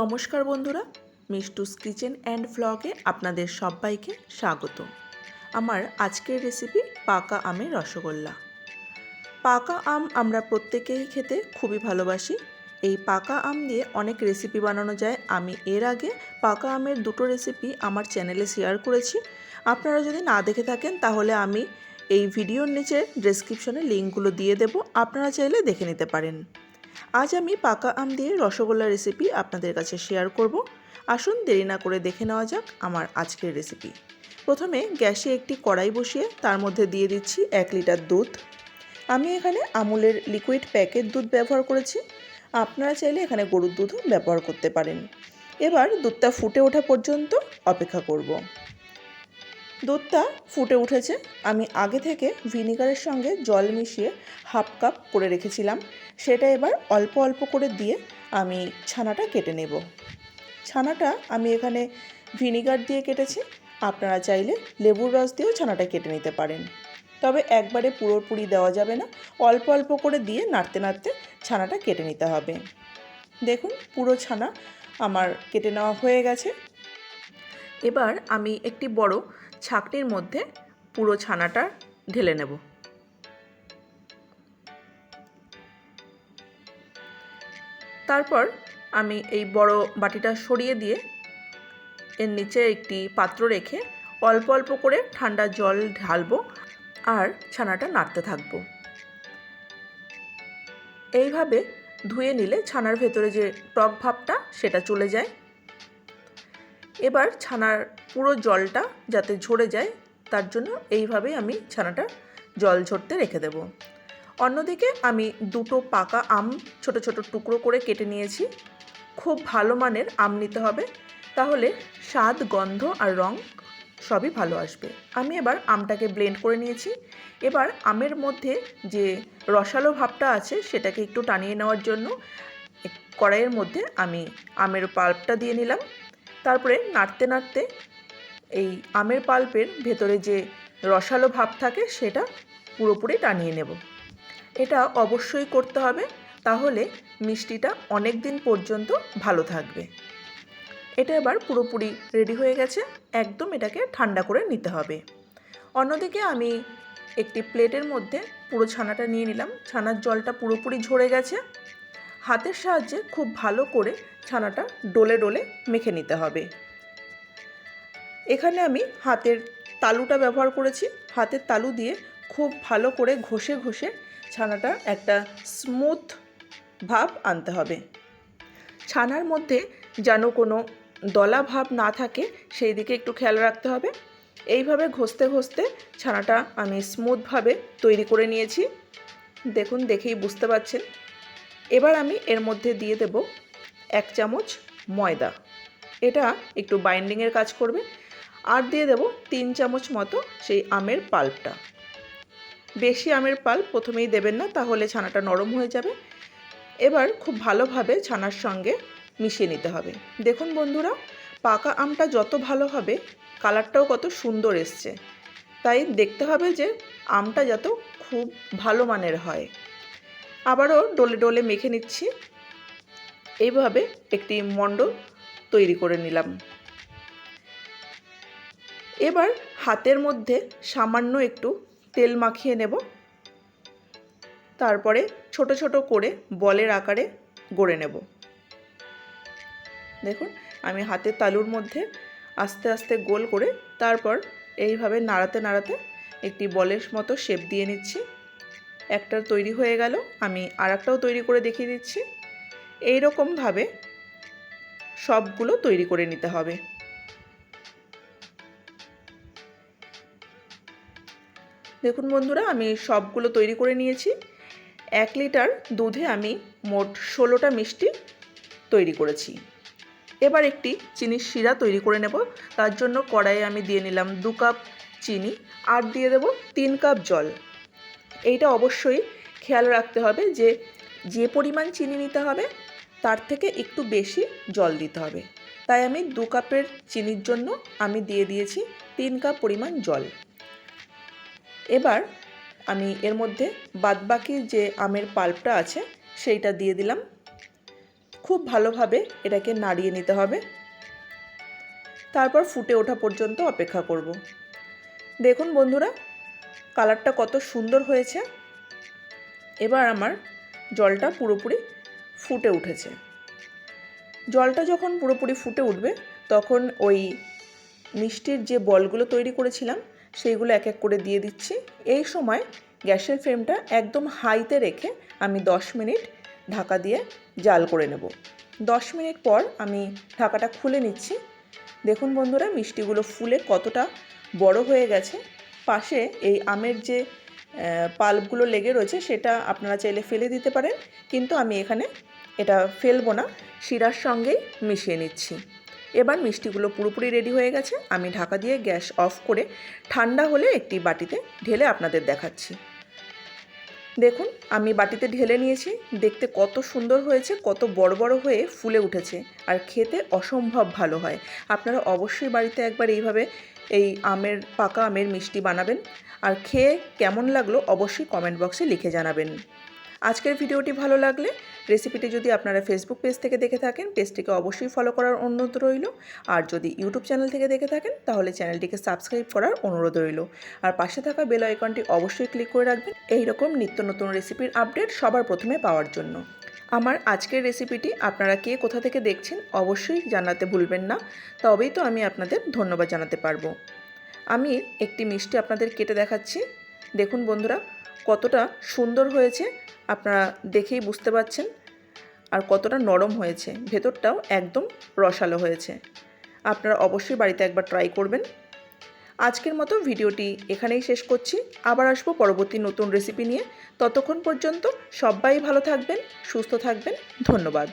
নমস্কার বন্ধুরা, মিষ্টুস kitchen and ভ্লগে আপনাদের সবাইকে স্বাগত আমার আজকের রেসিপি পাকা আমের রসগোল্লা। পাকা আম আমরা প্রত্যেকেই খেতে খুবই ভালোবাসি। এই পাকা আম দিয়ে অনেক রেসিপি বানানো যায়। আমি এর আগে পাকা আমের দুটো রেসিপি আমার চ্যানেলে শেয়ার করেছি। আপনারা যদি না দেখে থাকেন, তাহলে আমি এই ভিডিওর নিচে ডেসক্রিপশনে লিঙ্কগুলো দিয়ে দেব। আপনারা চাইলে দেখে নিতে পারেন। আজ আমি পাকা আম দিয়ে রসগোল্লা রেসিপি আপনাদের কাছে শেয়ার করব। আসুন দেরি না করে দেখে নেওয়া যাক আমার আজকের রেসিপি প্রথমে গ্যাসে একটি কড়াই বসিয়ে তার মধ্যে দিয়ে দিচ্ছি এক লিটার দুধ। আমি এখানে আমুলের লিকুইড প্যাকেট দুধ ব্যবহার করেছি। আপনারা চাইলে এখানে গরুর দুধও ব্যবহার করতে পারেন। এবার দুধটা ফুটে ওঠা পর্যন্ত অপেক্ষা করব। দুধটা ফুটে উঠেছে। আমি আগে থেকে ভিনিগারের সঙ্গে জল মিশিয়ে হাফ কাপ করে রেখেছিলাম। সেটা এবার অল্প অল্প করে দিয়ে আমি ছানাটা কেটে নেব। ছানাটা আমি এখানে ভিনিগার দিয়ে কেটেছি। আপনারা চাইলে লেবুর রস দিয়েও ছানাটা কেটে নিতে পারেন। তবে একবারে পুরোপুরি দেওয়া যাবে না। অল্প অল্প করে দিয়ে নাড়তে নাড়তে ছানাটা কেটে নিতে হবে। দেখুন, পুরো ছানা আমার কেটে নেওয়া হয়ে গেছে। এবার আমি একটি বড় ছাকনির মধ্যে পুরো ছানাটা ঢেলে নেব। তারপর আমি এই বড় বাটিটা সরিয়ে দিয়ে এর নিচে একটি পাত্র রেখে অল্প অল্প করে ঠান্ডা জল ঢালবো আর ছানাটা নাড়তে থাকব। এইভাবে ধুয়ে নিলে ছানার ভেতরে যে টক ভাবটা সেটা চলে যায়। এবার ছানার পুরো জলটা যাতে ঝরে যায়, তার জন্য এইভাবেই আমি ছানাটা জল ঝরতে রেখে দেব। অন্যদিকে আমি দুটো পাকা আম ছোট ছোট টুকরো করে কেটে নিয়েছি। খুব ভালো মানের আম নিতে হবে, তাহলে স্বাদ, গন্ধ আর রং সবই ভালো আসবে। আমি এবার আমটাকে ব্লেন্ড করে নিয়েছি। এবার আমের মধ্যে যে রসালো ভাবটা আছে, সেটাকে একটু টানিয়ে নেওয়ার জন্য কড়াইয়ের মধ্যে আমি আমের পাল্পটা দিয়ে নিলাম। তারপরে নাড়তে নাড়তে এই আমের পাল্পের ভেতরে যে রসালো ভাব থাকে সেটা পুরোপুরি টানিয়ে নেব। এটা অবশ্যই করতে হবে, তাহলে মিষ্টিটা অনেক দিন পর্যন্ত ভালো থাকবে। এটা এবার পুরোপুরি রেডি হয়ে গেছে, একদম এটাকে ঠান্ডা করে নিতে হবে। অন্যদিকে আমি একটি প্লেটের মধ্যে পুরো ছানাটা নিয়ে নিলাম। ছানার জলটা পুরোপুরি ঝরে গেছে। হাতের সাহায্যে খুব ভালো করে ছানাটা ডোলে ডোলে মেখে নিতে হবে। এখানে আমি হাতের তালুটা ব্যবহার করেছি। হাতের তালু দিয়ে খুব ভালো করে ঘষে ঘষে ছানাটা একটা স্মুথ ভাব আনতে হবে। ছানার মধ্যে যেন কোনো দলা ভাব না থাকে, সেই দিকে একটু খেয়াল রাখতে হবে। এইভাবে ঘষতে ঘষতে ছানাটা আমি স্মুথভাবে তৈরি করে নিয়েছি। দেখুন, দেখেই বুঝতে পারছেন এবার আমি এর মধ্যে দিয়ে দেব এক চামচ ময়দা। এটা একটু বাইন্ডিংয়ের কাজ করবে। আর দিয়ে দেব তিন চামচ মতো সেই আমের পাল্পটা। বেশি আমের পাল্প প্রথমেই দেবেন না, তাহলে ছানাটা নরম হয়ে যাবে। এবার খুব ভালোভাবে ছানার সঙ্গে মিশিয়ে নিতে হবে। দেখুন বন্ধুরা, পাকা আমটা যত ভালো হবে, কালারটাও কত সুন্দর এসছে। তাই দেখতে হবে যে আমটা যত খুব ভালো মানের হয়। আবারও ডোলে ডোলে মেখে নিচ্ছি। এইভাবে একটি মণ্ড তৈরি করে নিলাম। এবার হাতের মধ্যে সামান্য একটু তেল মাখিয়ে নেব। তারপরে ছোট ছোট করে বলের আকারে গড়ে নেব। দেখুন, আমি হাতের তালুর মধ্যে আস্তে আস্তে গোল করে তারপর এইভাবে নাড়াতে নাড়াতে একটি বলের মতো শেপ দিয়ে নিচ্ছি। একটা তৈরি হয়ে গেল। আমি আর একটাও তৈরি করে দেখিয়ে দিচ্ছি। এই রকমভাবে সবগুলো তৈরি করে নিতে হবে। দেখুন বন্ধুরা, আমি সবগুলো তৈরি করে নিয়েছি। এক লিটার দুধে আমি মোট ষোলোটা মিষ্টি তৈরি করেছি। এবার একটি চিনির শিরা তৈরি করে নেব। তার জন্য কড়াইয়ে আমি দিয়ে নিলাম দু কাপ চিনি। আর দিয়ে দেব তিন কাপ জল। এইটা অবশ্যই খেয়াল রাখতে হবে যে যে পরিমাণ চিনি নিতে হবে, তার থেকে একটু বেশি জল দিতে হবে। তাই আমি দু কাপের চিনির জন্য আমি দিয়ে দিয়েছি তিন কাপ পরিমাণ জল। এবার আমি এর মধ্যে বাদবাকি যে আমের পাল্পটা আছে, সেইটা দিয়ে দিলাম। খুব ভালোভাবে এটাকে নাড়িয়ে নিতে হবে। তারপর ফুটে ওঠা পর্যন্ত অপেক্ষা করব। দেখুন বন্ধুরা কালারটা কত সুন্দর হয়েছে। এবার আমার জলটা পুরোপুরি ফুটে উঠেছে। জলটা যখন পুরোপুরি ফুটে উঠবে, তখন ওই মিষ্টির যে বলগুলো তৈরি করেছিলাম, সেইগুলো এক এক করে দিয়ে দিচ্ছি। এই সময় গ্যাসের ফ্লেমটা একদম হাইতে রেখে আমি 10 মিনিট ঢাকা দিয়ে জাল করে নেব। 10 মিনিট পর আমি ঢাকাটা খুলে নিচ্ছি। দেখুন বন্ধুরা, মিষ্টিগুলো ফুলে কতটা বড় হয়ে গেছে। পাশে এই আমের যে পাল্পগুলো লেগে রয়েছে সেটা আপনারা চাইলে ফেলে দিতে পারেন। কিন্তু আমি এখানে এটা ফেলব না, শিরার সঙ্গেই মিশিয়ে নিচ্ছি। এবার মিষ্টিগুলো পুরোপুরি রেডি হয়ে গেছে। আমি ঢাকা দিয়ে গ্যাস অফ করে ঠান্ডা হলে একটি বাটিতে ঢেলে আপনাদের দেখাচ্ছি। দেখুন, আমি বাটিতে ঢেলে নিয়েছি। দেখতে কত সুন্দর হয়েছে, কত বড় বড় হয়ে ফুলে উঠেছে। আর খেতে অসম্ভব ভালো হয়। আপনারা অবশ্যই বাড়িতে একবার এইভাবে এই আমের, পাকা আমের মিষ্টি বানাবেন। আর খেয়ে কেমন লাগল অবশ্যই কমেন্ট বক্সে লিখে জানাবেন। আজকের ভিডিওটি ভালো লাগলে রেসিপিটি যদি আপনারা ফেসবুক পেজ থেকে দেখে থাকেন পেজটিকে অবশ্যই ফলো করার অনুরোধ রইল। আর যদি ইউটিউব চ্যানেল থেকে দেখে থাকেন, তাহলে চ্যানেলটিকে সাবস্ক্রাইব করার অনুরোধ রইল। আর পাশে থাকা বেল আইকনটি অবশ্যই ক্লিক করে রাখবেন এই রকম নিত্য নতুন রেসিপির আপডেট সবার প্রথমে পাওয়ার জন্য। আমার আজকের রেসিপিটি আপনারা কে কোথা থেকে দেখছেন, অবশ্যই জানাতে ভুলবেন না। তবেই তো আমি আপনাদের ধন্যবাদ জানাতে পারব। আমি একটি মিষ্টি আপনাদের কেটে দেখাচ্ছি। দেখুন বন্ধুরা কতটা সুন্দর হয়েছে আপনারা দেখেই বুঝতে পারছেন আর কতটা নরম হয়েছে। ভেতরটাও একদম রসালো হয়েছে। আপনারা অবশ্যই বাড়িতে একবার ট্রাই করবেন। আজকের মতো ভিডিওটি এখানেই শেষ করছি। আবার আসব পরবর্তী নতুন রেসিপি নিয়ে। ততক্ষণ পর্যন্ত সবাই ভালো থাকবেন, সুস্থ থাকবেন। ধন্যবাদ।